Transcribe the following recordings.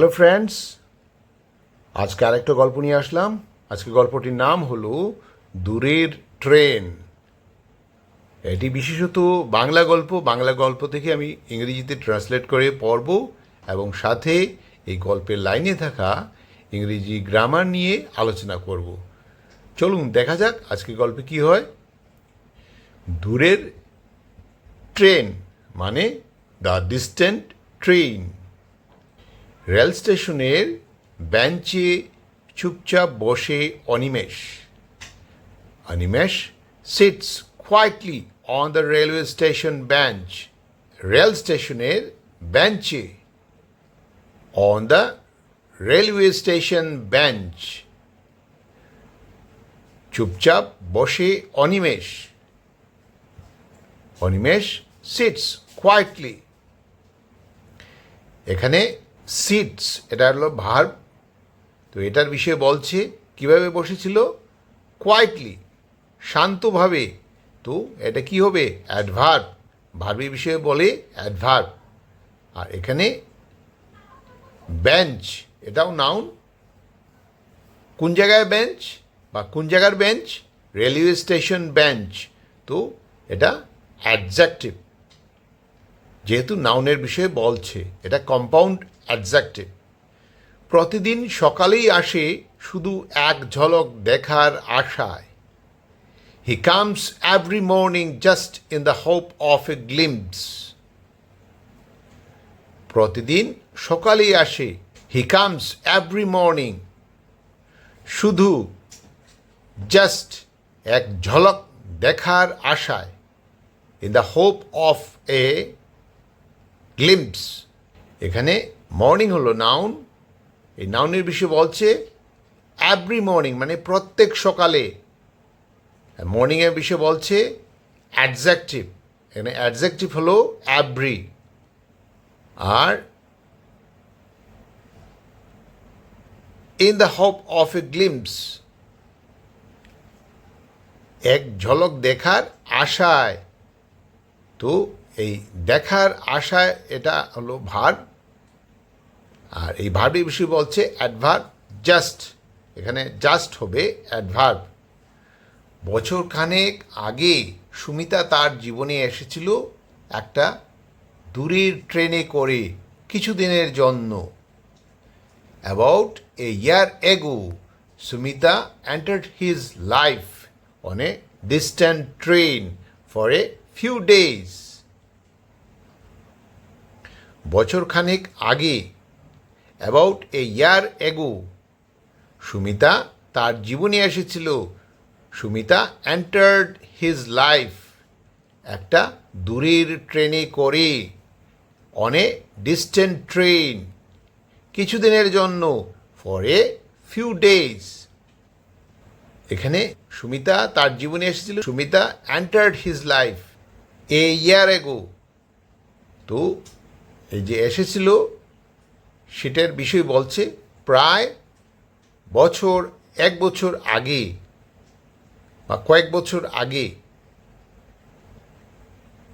Hello friends আজকে আরেকটা গল্প নিয়ে আসলাম। আজকে গল্পটির নাম হলো দূরের ট্রেন। এটি বিশেষত বাংলা গল্প। বাংলা গল্প থেকে আমি ইংরেজিতে ট্রান্সলেট করে পড়ব এবং সাথে এই গল্পের লাইনে থাকা ইংরেজি গ্রামার নিয়ে আলোচনা করব। চলুন, দেখা যাক আজকে গল্পে কি হয়। দূরের ট্রেন মানে দ্য ডিস্টেন্ট ট্রেন। রেল স্টেশনের বেঞ্চে চুপচাপ বসে Animesh. Animesh sits quietly on the railway station bench rail স্টেশনের বেঞ্চে। On the railway station bench চুপচাপ বসে অনিমেষ। অনিমেষ সিটস কোয়াইটলি এখানে সিটস এটা হলো ভার্ব। তো এটার বিষয়ে বলছে, কীভাবে বসেছিল? কোয়াইটলি শান্তভাবে। তো এটা কি হবে? অ্যাডভার্ব ভার্বের বিষয়ে বলে অ্যাডভার্ব আর এখানে বেঞ্চ এটাও নাউন কোন জায়গায় বেঞ্চ বা কোন জায়গার বেঞ্চ রেলওয়ে স্টেশন বেঞ্চ তো এটা অ্যাডজেক্টিভ যেহেতু নাউনের বিষয়ে বলছে, এটা কম্পাউন্ড অ্যাডজেক্টিভ প্রতিদিন সকালেই আসে শুধু এক ঝলক দেখার আশায়। He comes every morning just in the hope of a glimpse প্রতিদিন সকালেই আসে হি কামস এভরি মর্নিং শুধু জাস্ট এক ঝলক দেখার আশায় in the hope of a glimpse এখানে মর্নিং হলো নাউন এই নাউনের বিষয়ে বলছে এভরি মর্নিং মানে প্রত্যেক সকালে। মর্নিংয়ের বিষয়ে বলছে অ্যাডজেক্টিভ এখানে অ্যাডজেক্টিভ হলো every R in the hope of a glimpse এক ঝলক দেখার আশায়। তো এই দেখার আশায় এটা হলো ভার্ব আর এই ভার্বের বিষয়ে বলছে অ্যাডভার্ব জাস্ট এখানে জাস্ট হবে অ্যাডভার্ব বছর খানেক আগে সুমিতা তার জীবনে এসেছিল একটা দূরের ট্রেনে করে কিছুদিনের জন্য। About a year ago Sumita entered his life on a distant train for a few days বছরখানেক আগে about a year ago Sumita তার জীবনে এসেছিল। সুমিতা এন্টার্ড হিজ লাইফ একটা দূরের ট্রেনে করে। অনে ডিস্টেন্ট ট্রেন কিছুদিনের জন্য। ফর এ ফিউ ডেজ এখানে সুমিতা তার জীবনে এসেছিল। Sumita entered his life a year ago তো এই যে এসেছিল সেটার বিষয় বলছে, প্রায় বছর, এক বছর আগে বা কয়েক বছর আগে।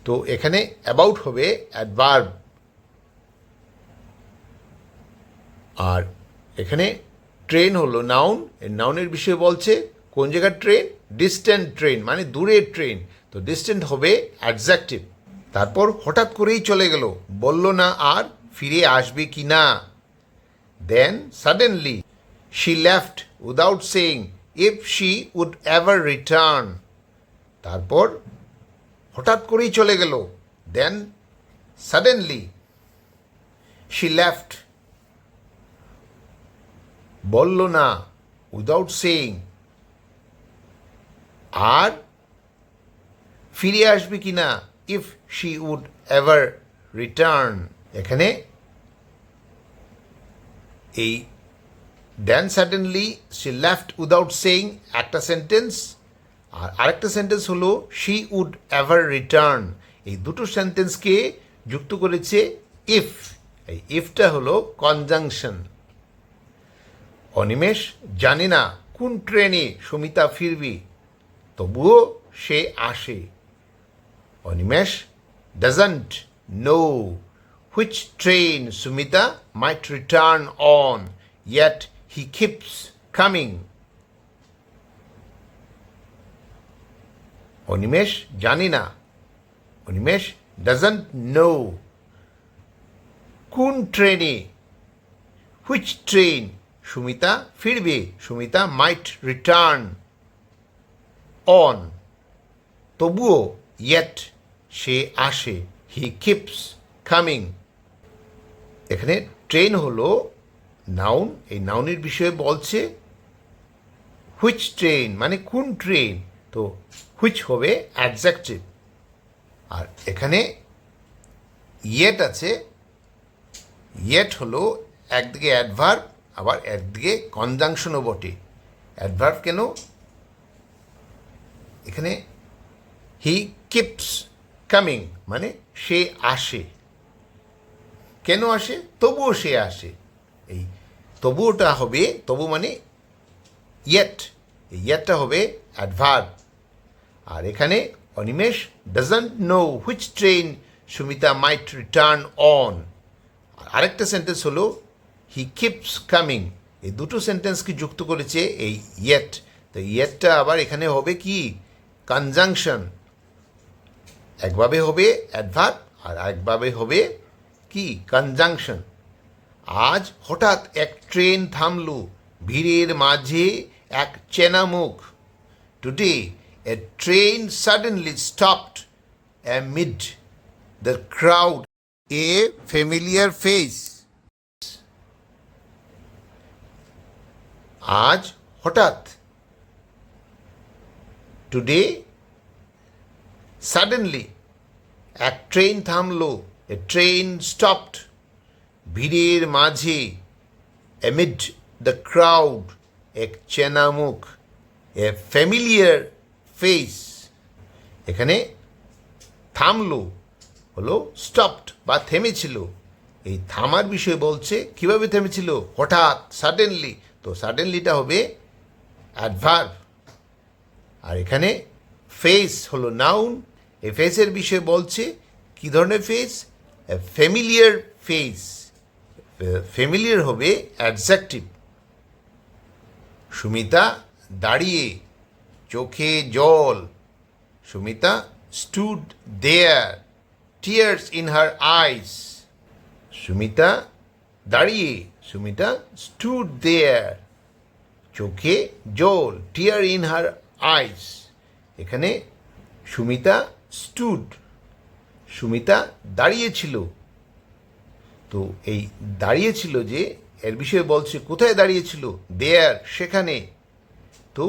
তো এখানে অ্যাবাউট হবে অ্যাডভার্ব আর এখানে ট্রেন হলো নাউন এর নাউনের বিষয়ে বলছে, কোন জায়গার ট্রেন ডিস্ট্যান্ট ট্রেন মানে দূরের ট্রেন তো ডিস্ট্যান্ট হবে অ্যাডজেক্টিভ তারপর হঠাৎ করেই চলে গেল, বলল না আর ফিরে আসবে কি না? Then suddenly she left without saying if she would ever return তারপর হঠাৎ করেই চলে গেল। দেন সাডেনলি শি লেফট বলল না উইদাউট সেইং আর ফিরে আসবে কি না if she would ever return এখানে এই then suddenly she left without saying একটা সেন্টেন্স আর আরেকটা সেন্টেন্স হলো শি উড এভার রিটার্ন এই দুটো সেন্টেন্সকে যুক্ত করেছে ইফ এই ইফটা হলো কনজাংশন অনিমেষ, জানে না কোন ট্রেনে সুমিতা ফিরবি, তবুও সে আসে। Animesh doesn't know which train Sumita might return on, yet he keeps coming. Animesh জানি না অনিমেষ ডাজন্ট নো কোন ট্রেনে হুইচ ট্রেন সুমিতা ফিরবে সুমিতা মাইট রিটার্ন অন তবুও ইয়েট সে আসে হি কিপস কামিং এখানে ট্রেন হলো নাউন এই নাউনের বিষয়ে বলছে হুইচ ট্রেন মানে কোন ট্রেন তো হুইচ হবে অ্যাডজেক্টিভ আর এখানে ইয়েট আছে। ইয়েট হলো একদিকে অ্যাডভার্ব আবার একদিকে কনজাংশনও বটে। অ্যাডভার্ব কেন? এখানে হি কিপস কামিং মানে সে আসে। কেন আসে? তবুও সে আসে। এই তবুওটা হবে, তবু মানে ইয়েট এই ইয়েটটা হবে অ্যাডভার্ব আর এখানে Animesh doesn't know which train Sumita might return on আরেকটা সেন্টেন্স হলো হি কিপস কামিং এই দুটো সেন্টেন্সকে যুক্ত করেছে? এই ইয়েট তো ইয়েটটা আবার এখানে হবে কি? কনজাংশন একভাবে হবে অ্যাডভার্ব আর একভাবে হবে কি কনজাংশন আজ হঠাৎ এক ট্রেন থামলো, ভিড়ের মাঝে এক চেনা মুখ today a train suddenly stopped amid the crowd, a familiar face আজ হঠাৎ টুডে সাডেনলি এক ট্রেন থামলো এ ট্রেন স্টপড ভিড়ের মাঝে অ্যামিড দ্য ক্রাউড এক চেনা মুখ এ ফ্যামিলিয়ার ফেস এখানে থামলো, হলো স্টপড বা থেমেছিল। এই থামার বিষয়ে বলছে, কীভাবে থেমেছিল? হঠাৎ সাডেনলি তো সাডেনলিটা হবে অ্যাডভার্ব আর এখানে ফেস হলো নাউন এই ফেসের বিষয়ে বলছে, কি ধরনের ফেস ফ্যামিলিয়ার ফেস ফ্যামিলিয়ার হবে অ্যাডজেক্টিভ সুমিতা দাঁড়িয়ে, চোখে জল। Sumita stood there tears in her eyes Sumita দাঁড়িয়ে, সুমিতা স্টুড দেয়ার চোখে জল টিয়ার ইন হার আইস এখানে সুমিতা স্টুড সুমিতা দাঁড়িয়েছিল। তো এই দাঁড়িয়েছিল যে, এর বিষয়ে বলছে, কোথায় দাঁড়িয়েছিল? দেয়ার সেখানে। তো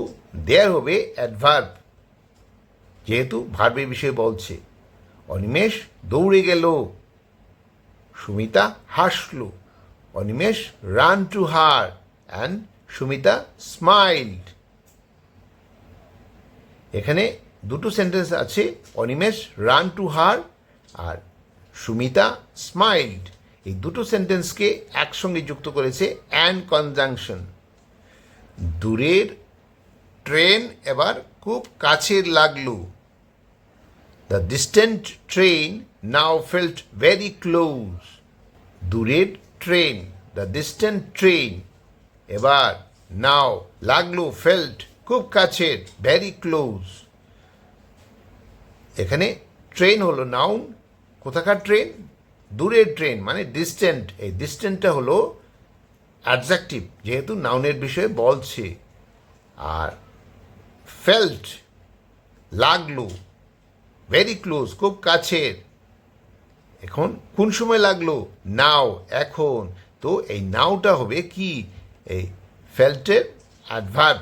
দেয়ার হবে অ্যাডভার্ব যেহেতু ভার্বের বিষয়ে বলছে। অনিমেষ দৌড়ে গেল। সুমিতা হাসল। Animesh ran to her and Sumita smiled এখানে দুটো সেন্টেন্স আছে, অনিমেষ রান টু হার আর সুমিতা স্মাইল্ড এই দুটো সেন্টেন্সকে একসঙ্গে যুক্ত করেছে অ্যান্ড কনজাংশন। দূরের ট্রেন এবার খুব কাছের লাগল। The distant train now felt very close. দূরের ট্রেন, দ্য ডিস্টেন্ট ট্রেন এবার নাও লাগল ফেল্ট খুব কাছের, ভেরি ক্লোজ। এখানে ট্রেন হলো নাউন কোথাকার ট্রেন? দূরের ট্রেন মানে ডিস্টেন্ট এই ডিস্টেন্টটা হলো অ্যাডজেক্টিভ যেহেতু নাউনের বিষয়ে বলছে। আর ফেল্ট লাগল ভেরি ক্লোজ খুব কাছের। এখন কোন সময় লাগল? নাও এখন। তো এই নাওটা হবে কি? এই ফেল্টের অ্যাডভার্ব